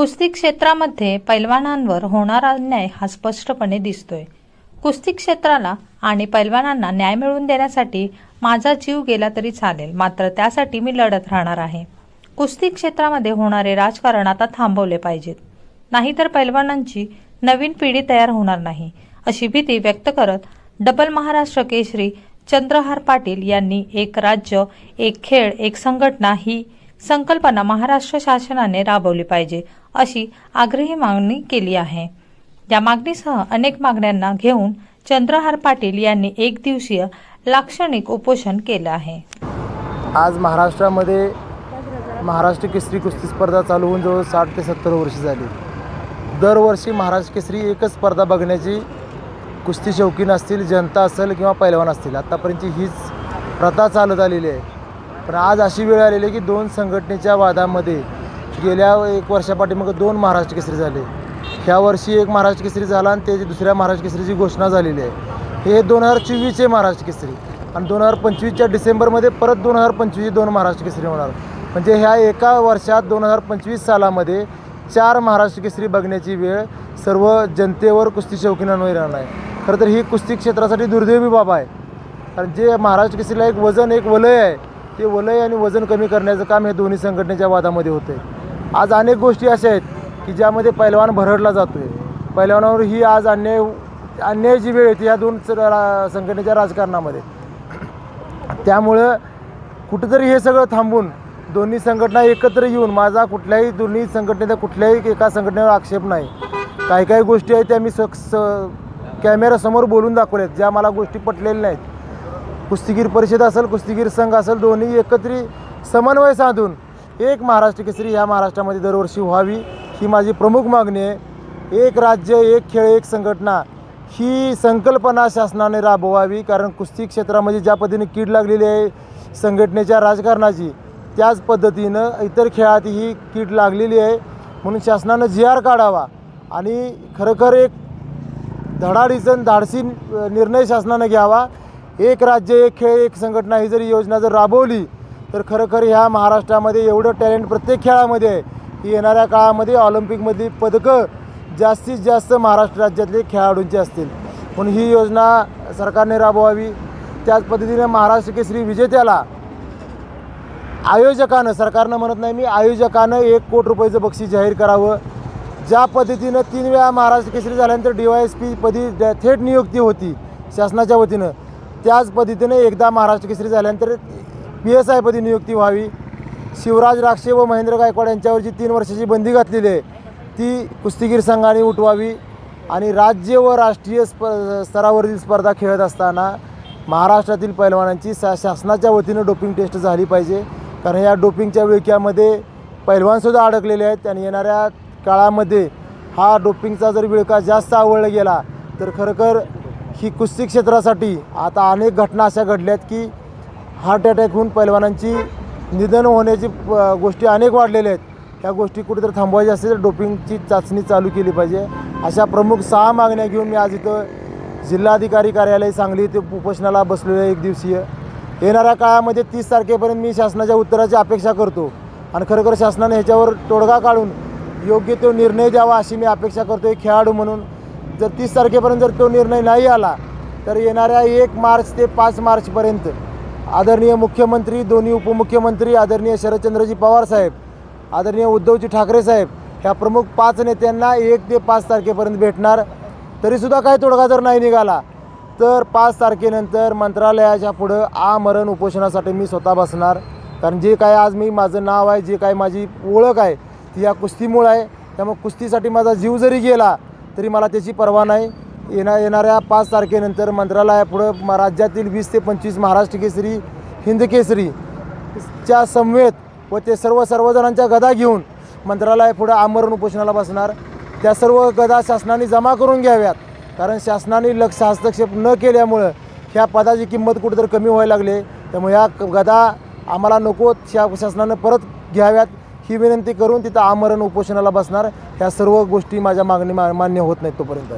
कुस्ती क्षेत्रामध्ये पैलवानांवर होणारा अन्याय हा स्पष्टपणे दिसतोय. कुस्ती क्षेत्राला आणि पैलवानांना न्याय मिळवून देण्यासाठी माझा जीव गेला तरी चालेल मात्र त्यासाठी मी लढत राहणार आहे. कुस्ती क्षेत्रामध्ये होणारे राजकारण आता थांबवले पाहिजेत. नाहीतर पैलवानांची नवीन पिढी तयार होणार नाही अशी भीती व्यक्त करत डबल महाराष्ट्र केशरी चंद्रहार पाटील यांनी एक राज्य एक खेळ एक संघटना ही संकल्पना महाराष्ट्र शासनाने राबवली पाहिजे अशी आग्रही मागणी केली आहे. या मागणीसह अनेक मागण्यांना घेऊन चंद्रहार पाटील यांनी एक दिवसीय लाक्षणिक उपोषण केलं आहे. आज महाराष्ट्रामध्ये महाराष्ट्र केसरी कुस्ती स्पर्धा चालू होऊन जवळ साठ ते सत्तर वर्ष झाली. दरवर्षी महाराष्ट्र केसरी एकच स्पर्धा बघण्याची कुस्ती शौकीन असतील जनता असेल किंवा पैलवान असतील आत्तापर्यंतची हीच प्रथा चालत आलेली आहे. पण आज अशी वेळ आलेली आहे की दोन संघटनेच्या वादामध्ये गेल्या एक वर्षापाठीमागं दोन महाराष्ट्र केसरी झाले. ह्या वर्षी एक महाराष्ट्र केसरी झाला आणि त्याची दुसऱ्या महाराष्ट्र केसरीची घोषणा झालेली आहे. हे दोन हजार चोवीसचे महाराष्ट्र केसरी आणि दोन हजार पंचवीसच्या डिसेंबरमध्ये परत दोन हजार पंचवीसचे दोन महाराष्ट्र केसरी होणार. म्हणजे ह्या एका वर्षात दोन हजार पंचवीस सालामध्ये चार महाराष्ट्र केसरी बघण्याची वेळ सर्व जनतेवर कुस्ती शौकीनांवर येणार आहे खरं तर ही कुस्ती क्षेत्रासाठी दुर्दैवी बाब आहे. कारण जे महाराष्ट्र केसरीला एक वजन एक वलय आहे ते वलय आणि वजन कमी करण्याचं काम हे दोन्ही संघटनेच्या वादामध्ये होतं आहे आज अनेक गोष्टी अशा आहेत की ज्यामध्ये पैलवान भरडला जातो आहे पैलवानावर ही आज अन्याय अन्यायाची वेळ येते या दोन रा- संघटनेच्या राजकारणामध्ये. त्यामुळं कुठंतरी हे सगळं थांबून दोन्ही संघटना एकत्र येऊन माझा कुठल्याही दोन्ही संघटनेचा कुठल्याही एका संघटनेवर आक्षेप नाही. काही काही गोष्टी आहेत त्या मी स स कॅमेऱ्यासमोर बोलून दाखवल्यात ज्या मला गोष्टी पटलेल्या नाहीत. कुस्तीगीर परिषद असेल कुस्तीगीर संघ असेल दोन्ही एकत्रित समन्वय साधून एक महाराष्ट्र केसरी ह्या महाराष्ट्रामध्ये दरवर्षी व्हावी ही माझी प्रमुख मागणी आहे. एक राज्य एक खेळ एक संघटना ही संकल्पना शासनाने राबवावी कारण कुस्ती क्षेत्रामध्ये ज्या पद्धतीने कीड लागलेली आहे संघटनेच्या राजकारणाची त्याच पद्धतीनं इतर खेळात ही कीड लागलेली आहे. म्हणून शासनानं जी आर काढावा आणि खरोखर एक धडाडीचं धाडसी निर्णय शासनानं घ्यावा. एक राज्य एक खेळ एक संघटना ही जर योजना जर राबवली तर खरोखर ह्या महाराष्ट्रामध्ये एवढं टॅलेंट प्रत्येक खेळामध्ये आहे. की येणाऱ्या काळामध्ये ऑलिम्पिकमधली पदकं जास्तीत जास्त महाराष्ट्र राज्यातले खेळाडूंची असतील. म्हणून ही योजना सरकारने राबवावी. त्याच पद्धतीने महाराष्ट्र केसरी विजेत्याला आयोजकानं सरकारनं म्हणत नाही मी आयोजकानं एक कोटी रुपयाचं बक्षीस जाहीर करावं. ज्या पद्धतीनं तीन वेळा महाराष्ट्र केसरी झाल्यानंतर डी वाय एस पी पदी थेट नियुक्ती होती शासनाच्या वतीनं. त्याच पद्धतीनं एकदा महाराष्ट्र केसरी झाल्यानंतर पी एस आय पदी नियुक्ती व्हावी. शिवराज राक्षे व महेंद्र गायकवाड यांच्यावर जी तीन वर्षाची बंदी घातलेली आहे ती कुस्तीगीर संघाने उठवावी आणि राज्य व राष्ट्रीय स्प स्तरावरील स्पर्धा खेळत असताना महाराष्ट्रातील पैलवानांची शा शासनाच्या वतीनं डोपिंग टेस्ट झाली पाहिजे. कारण या डोपिंगच्या विळक्यामध्ये पैलवानसुद्धा अडकलेले आहेत. आणि येणाऱ्या काळामध्ये हा डोपिंगचा जर विळका जास्त आवडला गेला तर खरोखर ही कुस्ती क्षेत्रासाठी आता अनेक घटना अशा घडल्यात की हार्ट अटॅक होऊन पैलवानांची निधन होण्याची प- गोष्टी अनेक वाढलेल्या आहेत. त्या गोष्टी कुठेतरी थांबवायच्या असेल तर डोपिंगची चाचणी चालू केली पाहिजे. अशा प्रमुख सहा मागण्या घेऊन मी आज इथं जिल्हाधिकारी कार्यालय सांगली इथे उपोषणाला बसलेलं आहे एक दिवसीय. येणाऱ्या काळामध्ये तीस तारखेपर्यंत मी शासनाच्या उत्तराची अपेक्षा करतो. आणि खरोखर शासनाने ह्याच्यावर तोडगा काढून योग्य तो निर्णय द्यावा अशी मी अपेक्षा करतो एक खेळाडू म्हणून. जर तीस तारखेपर्यंत जर तो निर्णय नाही आला तर येणाऱ्या एक मार्च ते पाच मार्चपर्यंत आदरणीय मुख्यमंत्री दोन्ही उपमुख्यमंत्री आदरणीय शरदचंद्रजी पवार साहेब आदरणीय उद्धवजी ठाकरे साहेब ह्या प्रमुख पाच नेत्यांना एक ते पाच तारखेपर्यंत भेटणार. तरीसुद्धा काही तोडगा जर नाही निघाला तर पाच तारखेनंतर मंत्रालयाच्या पुढं आमरण उपोषणासाठी मी स्वतः बसणार. कारण जे काय आज मी माझं नाव आहे जे काय माझी ओळख आहे ती या कुस्तीमुळं आहे. त्यामुळे कुस्तीसाठी माझा जीव जरी गेला तरी मला त्याची पर्वा नाही. येणा येणाऱ्या पाच तारखेनंतर मंत्रालयापुढं म राज्यातील वीस ते पंचवीस महाराष्ट्र केसरी हिंद केसरी च्या समवेत व ते सर्व सर्वजणांच्या गदा घेऊन मंत्रालयापुढं आमरण उपोषणाला बसणार. त्या सर्व गदा शासनाने जमा करून घ्याव्यात. कारण शासनाने लक्ष हस्तक्षेप न केल्यामुळं ह्या पदाची किंमत कुठेतरी कमी व्हायला लागली. त्यामुळे ह्या गदा आम्हाला नको शा शासनानं परत घ्याव्यात. ही विनंती करून तिथं आमरण उपोषणाला बसणार. ह्या सर्व गोष्टी माझ्या मागणी मा मान्य होत नाहीत तोपर्यंत.